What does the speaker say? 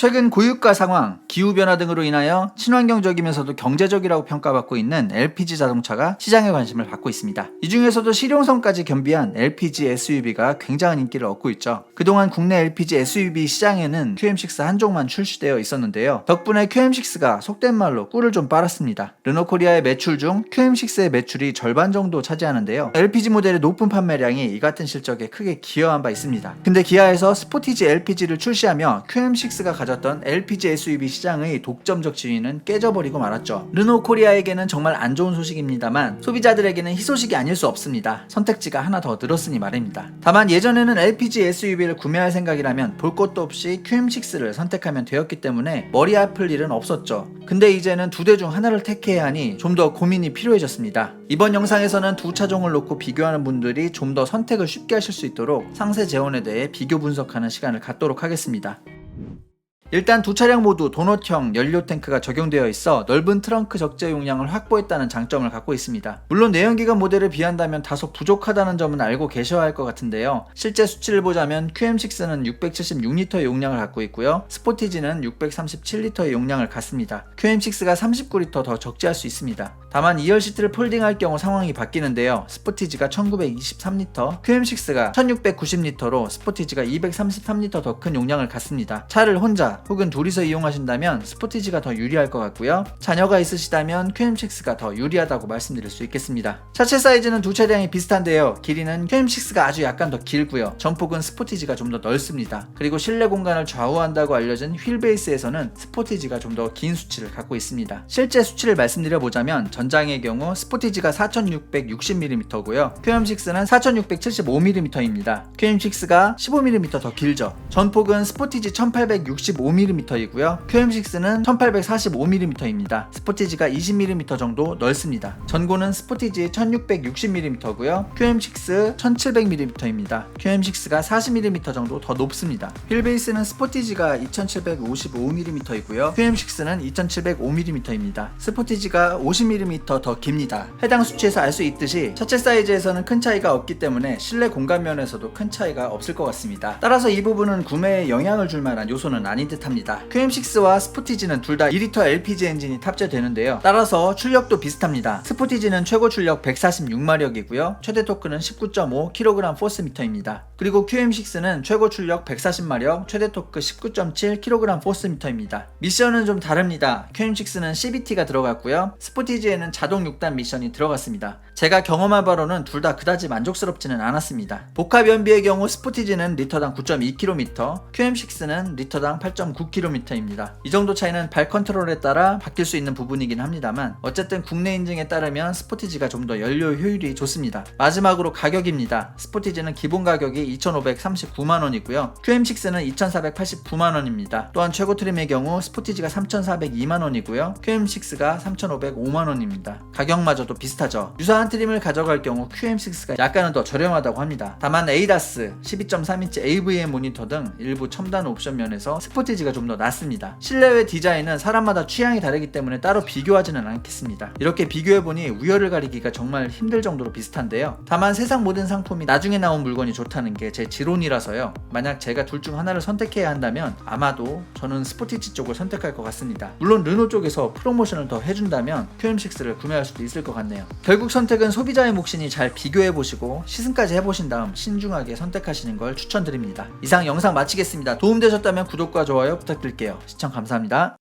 최근 고유가 상황, 기후변화 등으로 인하여 친환경적이면서도 경제적이라고 평가받고 있는 LPG 자동차가 시장의 관심을 받고 있습니다. 이 중에서도 실용성까지 겸비한 LPG SUV가 굉장한 인기를 얻고 있죠. 그동안 국내 LPG SUV 시장에는 QM6 한 종만 출시되어 있었는데요. 덕분에 QM6가 속된 말로 꿀을 좀 빨았습니다. 르노코리아의 매출 중 QM6의 매출이 절반 정도 차지하는데요. LPG 모델의 높은 판매량이 이 같은 실적에 크게 기여한 바 있습니다. 근데 기아에서 스포티지 LPG를 출시하며 QM6가 가 졌던 LPG SUV 시장의 독점적 지위는 깨져버리고 말았죠. 르노 코리아에게는 정말 안 좋은 소식입니다만 소비자들에게는 희소식이 아닐 수 없습니다. 선택지가 하나 더 늘었으니 말입니다. 다만 예전에는 LPG SUV를 구매할 생각이라면 볼 것도 없이 QM6를 선택하면 되었기 때문에 머리 아플 일은 없었죠. 근데 이제는 두 대 중 하나를 택해야 하니 좀 더 고민이 필요해졌습니다. 이번 영상에서는 두 차종을 놓고 비교하는 분들이 좀 더 선택을 쉽게 하실 수 있도록 상세 재원에 대해 비교 분석하는 시간을 갖도록 하겠습니다. 일단 두 차량 모두 도넛형 연료 탱크가 적용되어 있어 넓은 트렁크 적재 용량을 확보했다는 장점을 갖고 있습니다. 물론 내연기관 모델에 비한다면 다소 부족하다는 점은 알고 계셔야 할 것 같은데요. 실제 수치를 보자면 QM6는 676리터의 용량을 갖고 있고요. 스포티지는 637리터의 용량을 갖습니다. QM6가 39리터 더 적재할 수 있습니다. 다만 2열 시트를 폴딩할 경우 상황이 바뀌는데요. 스포티지가 1923리터, QM6가 1690리터로 스포티지가 233리터 더 큰 용량을 갖습니다. 차를 혼자 혹은 둘이서 이용하신다면 스포티지가 더 유리할 것 같고요. 자녀가 있으시다면 QM6가 더 유리하다고 말씀드릴 수 있겠습니다. 차체 사이즈는 두 차량이 비슷한데요. 길이는 QM6가 아주 약간 더 길고요. 전폭은 스포티지가 좀 더 넓습니다. 그리고 실내 공간을 좌우한다고 알려진 휠 베이스에서는 스포티지가 좀 더 긴 수치를 갖고 있습니다. 실제 수치를 말씀드려 보자면 전장의 경우 스포티지가 4660mm고요. QM6는 4675mm입니다. QM6가 15mm 더 길죠. 전폭은 스포티지 1865mm이고요. QM6는 1845mm입니다. 스포티지가 20mm 정도 넓습니다. 전고는 스포티지 1660mm고요. QM6 1700mm입니다. QM6가 40mm 정도 더 높습니다. 휠베이스는 스포티지가 2755mm이고요. QM6는 2705mm입니다. 스포티지가 50mm 더 깁니다. 해당 수치에서 알 수 있듯이 차체 사이즈에서는 큰 차이가 없기 때문에 실내 공간 면에서도 큰 차이가 없을 것 같습니다. 따라서 이 부분은 구매에 영향을 줄 만한 요소는 아닌 듯 합니다. QM6와 스포티지는 둘 다 2리터 LPG 엔진이 탑재되는데요. 따라서 출력도 비슷합니다. 스포티지는 최고 출력 146마력이고요. 최대 토크는 19.5kg 포스미터입니다. 그리고 QM6는 최고 출력 140마력, 최대 토크 19.7kg 포스미터입니다. 미션은 좀 다릅니다. QM6는 CVT가 들어갔고요. 스포티지에는 자동 6단 미션이 들어갔습니다. 제가 경험한 바로는 둘 다 그다지 만족스럽지는 않았습니다. 복합 연비의 경우 스포티지는 리터당 9.2km, QM6는 리터당 8.9km입니다. 이 정도 차이는 발 컨트롤에 따라 바뀔 수 있는 부분이긴 합니다만 어쨌든 국내 인증에 따르면 스포티지가 좀 더 연료 효율이 좋습니다. 마지막으로 가격입니다. 스포티지는 기본 가격이 2,539만 원이고요. QM6는 2,489만 원입니다. 또한 최고 트림의 경우 스포티지가 3,402만 원이고요. QM6가 3,505만 원입니다. 가격마저도 비슷하죠. 유사한 트림을 가져갈 경우 QM6가 약간은 더 저렴하다고 합니다. 다만 ADAS, 12.3인치 AVM 모니터 등 일부 첨단 옵션 면에서 스포티지가 좀 더 낫습니다. 실내외 디자인은 사람마다 취향이 다르기 때문에 따로 비교하지는 않겠습니다. 이렇게 비교해보니 우열을 가리기가 정말 힘들 정도로 비슷한데요. 다만 세상 모든 상품이 나중에 나온 물건이 좋다는 게 제 지론이라서요. 만약 제가 둘 중 하나를 선택해야 한다면 아마도 저는 스포티지 쪽을 선택할 것 같습니다. 물론 르노 쪽에서 프로모션을 더 해준다면 QM6를 구매할 수도 있을 것 같네요. 결국 선택 은 소비자의 몫이니 잘 비교해 보시고 시승까지 해보신 다음 신중하게 선택하시는 걸 추천드립니다. 이상 영상 마치겠습니다. 도움되셨다면 구독과 좋아요 부탁드릴게요. 시청 감사합니다.